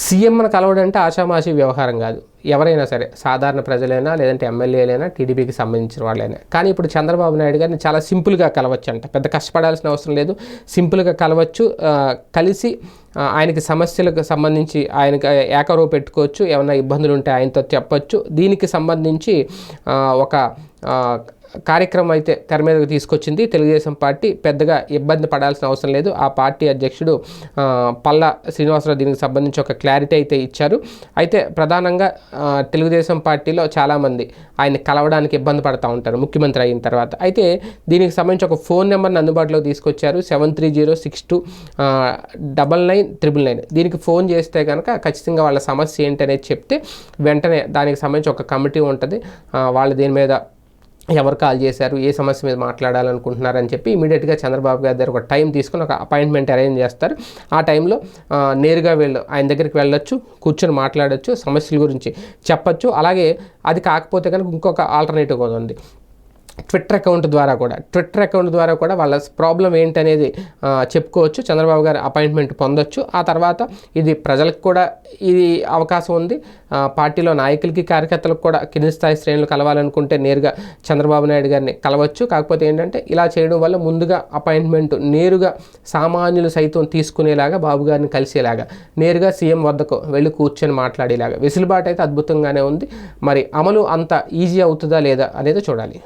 సీఎంను కలవడంటే ఆషామాషీ ఆషామాషి వ్యవహారం కాదు. ఎవరైనా సరే సాధారణ ప్రజలైనా లేదంటే ఎమ్మెల్యేలైనా టీడీపీకి సంబంధించిన వాళ్ళైనా. కానీ ఇప్పుడు చంద్రబాబు నాయుడు గారిని చాలా సింపుల్గా కలవచ్చు అంట పెద్ద కష్టపడాల్సిన అవసరం లేదు. సింపుల్గా కలవచ్చు. కలిసి ఆయనకి సమస్యలకు సంబంధించి ఆయనకి ఏకరవు పెట్టుకోవచ్చు. ఏమైనా ఇబ్బందులు ఉంటే ఆయనతో చెప్పచ్చు. దీనికి సంబంధించి ఒక కార్యక్రమం అయితే తెర మీదకు తీసుకొచ్చింది. తెలుగుదేశం పార్టీ పెద్దగా ఇబ్బంది పడాల్సిన అవసరం లేదు. ఆ పార్టీ అధ్యక్షుడు పల్ల పల్లా శ్రీనివాసరావు దీనికి సంబంధించి ఒక క్లారిటీ అయితే ఇచ్చారు. అయితే ప్రధానంగా తెలుగుదేశం పార్టీలో చాలామంది ఆయన కలవడానికి ఇబ్బంది పడతా ఉంటారు ముఖ్యమంత్రి అయిన తర్వాత. అయితే దీనికి సంబంధించి ఒక ఫోన్ నెంబర్ని అందుబాటులోకి తీసుకొచ్చారు. Seven three zero six two double nine triple nine. దీనికి ఫోన్ చేస్తే కనుక ఖచ్చితంగా వాళ్ళ సమస్య ఏంటి అనేది చెప్తే వెంటనే దానికి సంబంధించి ఒక కమిటీ ఉంటుంది. వాళ్ళు దీని మీద ఎవరు కాల్ చేశారు ఏ సమస్య మీద మాట్లాడాలనుకుంటున్నారని చెప్పి ఇమీడియట్గా చంద్రబాబు గారి దగ్గర ఒక టైం తీసుకొని ఒక అపాయింట్మెంట్ అరేంజ్ చేస్తారు. ఆ టైంలో నేరుగా వెళ్ళు ఆయన దగ్గరికి వెళ్ళొచ్చు కూర్చొని మాట్లాడొచ్చు సమస్యల గురించి చెప్పచ్చు. అలాగే అది కాకపోతే కనుక ఇంకొక ఆల్టర్నేటివ్ కూడా ఉంది. ట్విట్టర్ అకౌంట్ ద్వారా కూడా. ట్విట్టర్ అకౌంట్ ద్వారా కూడా వాళ్ళ ప్రాబ్లం ఏంటనేది చెప్పుకోవచ్చు. చంద్రబాబు గారి అపాయింట్మెంట్ పొందొచ్చు. ఆ తర్వాత ఇది ప్రజలకు కూడా ఇది అవకాశం ఉంది. పార్టీలో నాయకులకి కార్యకర్తలకు కూడా కింది స్థాయి శ్రేణులు కలవాలనుకుంటే నేరుగా చంద్రబాబు నాయుడు గారిని కలవచ్చు. కాకపోతే ఏంటంటే ఇలా చేయడం వల్ల ముందుగా అపాయింట్మెంట్ నేరుగా సామాన్యులు సైతం తీసుకునేలాగా బాబు గారిని కలిసేలాగా నేరుగా సీఎం వద్దకు వెళ్ళి కూర్చొని మాట్లాడేలాగా. వెసులుబాటు అయితే అద్భుతంగానే ఉంది. మరి అమలు అంత ఈజీ అవుతుందా లేదా అనేది చూడాలి.